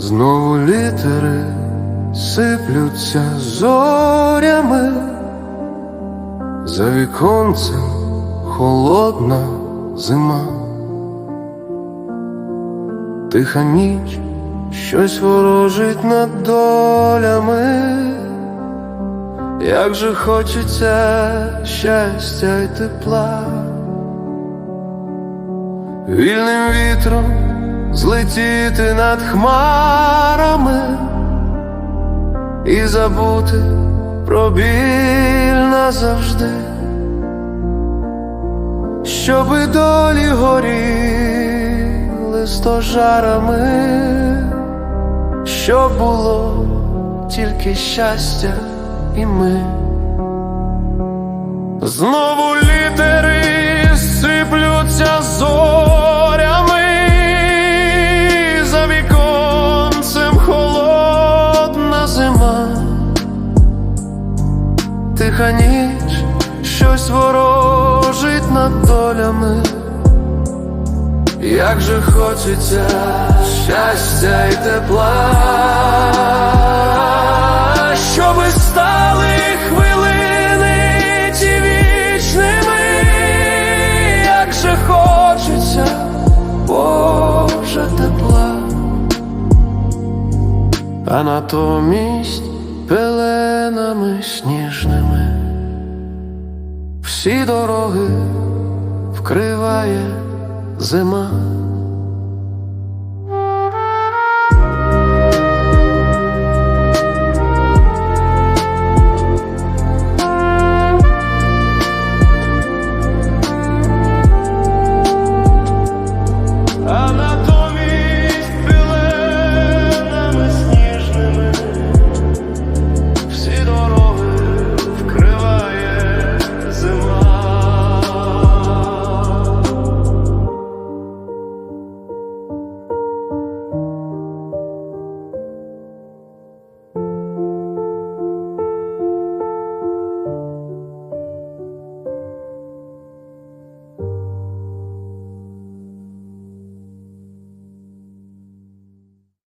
Знову літери сиплються зорями, за віконцем холодна зима, тиха ніч, щось ворожить над долями, як же хочеться щастя й тепла, вільним вітром злетіти над хмарами і забути про біль назавжди, щоби долі горіли стожарами, щоб було тільки щастя і ми. Знову літери тиха ніч, щось ворожить над долями, як же хочеться щастя й тепла, щоби стали хвилини ті вічними, як же хочеться, Боже тепла, а натомість пеленами сніжними всі дороги вкриває зима.